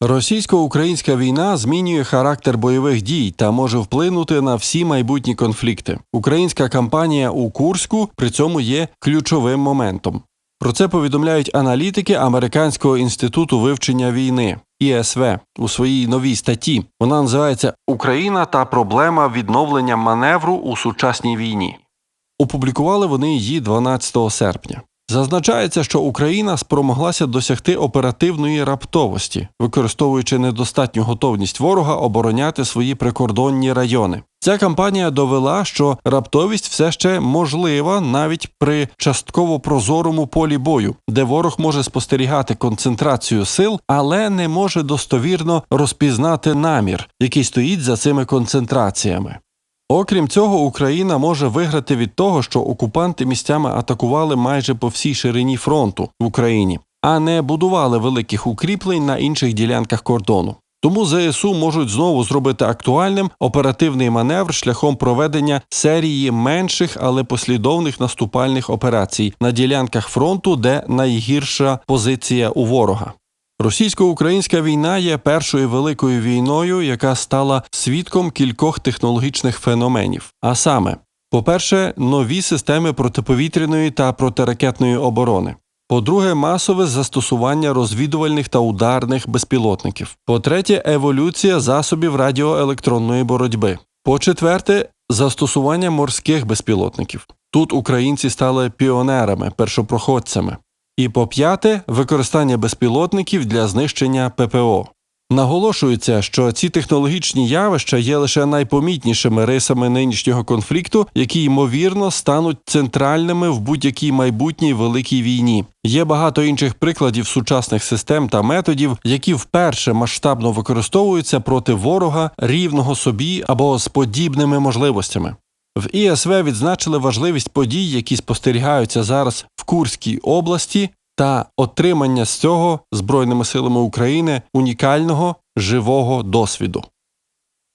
Російсько-українська війна змінює характер бойових дій та може вплинути на всі майбутні конфлікти. Українська кампанія у Курську при цьому є ключовим моментом. Про це повідомляють аналітики Американського інституту вивчення війни ІСВ у своїй новій статті. Вона називається Україна та проблема відновлення маневру у сучасній війні. Опублікували вони її 12 серпня. Зазначається, що Україна спромоглася досягти оперативної раптовості, використовуючи недостатню готовність ворога обороняти свої прикордонні райони. Ця кампанія довела, що раптовість все ще можлива навіть при частково прозорому полі бою, де ворог може спостерігати концентрацію сил, але не може достовірно розпізнати намір, який стоїть за цими концентраціями. Окрім цього, Україна може виграти від того, що окупанти місцями атакували майже по всій ширині фронту в Україні, а не будували великих укріплень на інших ділянках кордону. Тому ЗСУ можуть знову зробити актуальним оперативний маневр шляхом проведення серії менших, але послідовних наступальних операцій на ділянках фронту, де найгірша позиція у ворога. Російсько-українська війна є першою великою війною, яка стала свідком кількох технологічних феноменів. А саме, по-перше, нові системи протиповітряної та протиракетної оборони. По-друге, масове застосування розвідувальних та ударних безпілотників. По-третє, еволюція засобів радіоелектронної боротьби. По-четверте, застосування морських безпілотників. Тут українці стали піонерами, першопроходцями. І по п'яте, використання безпілотників для знищення ППО. Наголошується, що ці технологічні явища є лише найпомітнішими рисами нинішнього конфлікту, які ймовірно стануть центральними в будь-якій майбутній великій війні. Є багато інших прикладів сучасних систем та методів, які вперше масштабно використовуються проти ворога рівного собі або з подібними можливостями. В ІСВ відзначили важливість подій, які спостерігаються зараз Курській області, та отримання з цього Збройними силами України унікального живого досвіду.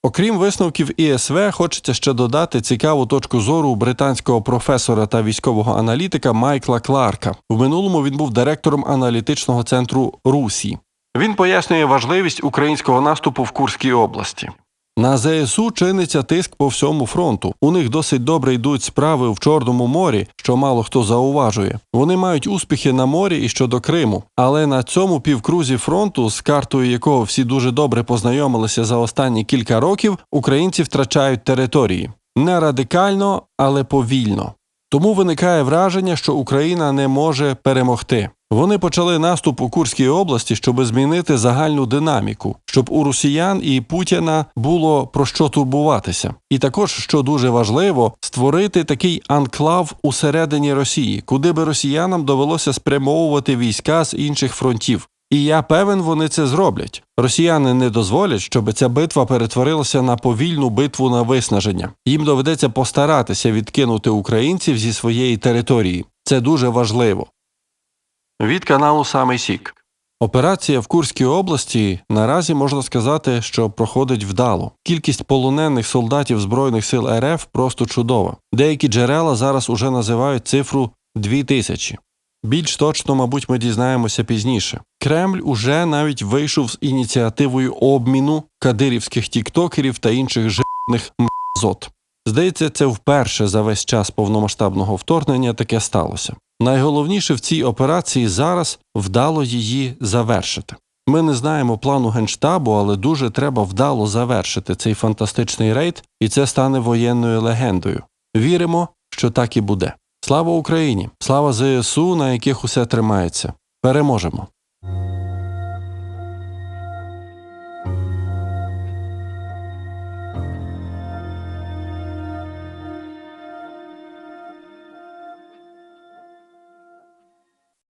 Окрім висновків ІСВ, хочеться ще додати цікаву точку зору британського професора та військового аналітика Майкла Кларка. В минулому він був директором аналітичного центру Русі. Він пояснює важливість українського наступу в Курській області. На ЗСУ чиниться тиск по всьому фронту. У них досить добре йдуть справи в Чорному морі, що мало хто зауважує. Вони мають успіхи на морі і щодо Криму. Але на цьому півкрузі фронту, з картою якого всі дуже добре познайомилися за останні кілька років, українці втрачають території не радикально, але повільно. Тому виникає враження, що Україна не може перемогти. Вони почали наступ у Курській області, щоб змінити загальну динаміку, щоб у росіян і Путіна було про що турбуватися. І також, що дуже важливо, створити такий анклав усередині Росії, куди би росіянам довелося спрямовувати війська з інших фронтів. І я певен, вони це зроблять. Росіяни не дозволять, щоб ця битва перетворилася на повільну битву на виснаження. Їм доведеться постаратися відкинути українців зі своєї території. Це дуже важливо. Від каналу Самий Сік. Операція в Курській області наразі можна сказати, що проходить вдало. Кількість полонених солдатів Збройних сил РФ просто чудова. Деякі джерела зараз уже називають цифру 2000. Більш точно, мабуть, ми дізнаємося пізніше. Кремль уже навіть вийшов з ініціативою обміну кадирівських тіктокерів та інших жирних мзот. Здається, це вперше за весь час повномасштабного вторгнення таке сталося. Найголовніше в цій операції зараз вдало її завершити. Ми не знаємо плану генштабу, але дуже треба вдало завершити цей фантастичний рейд, і це стане воєнною легендою. Віримо, що так і буде. Слава Україні! Слава ЗСУ, на яких усе тримається. Переможемо!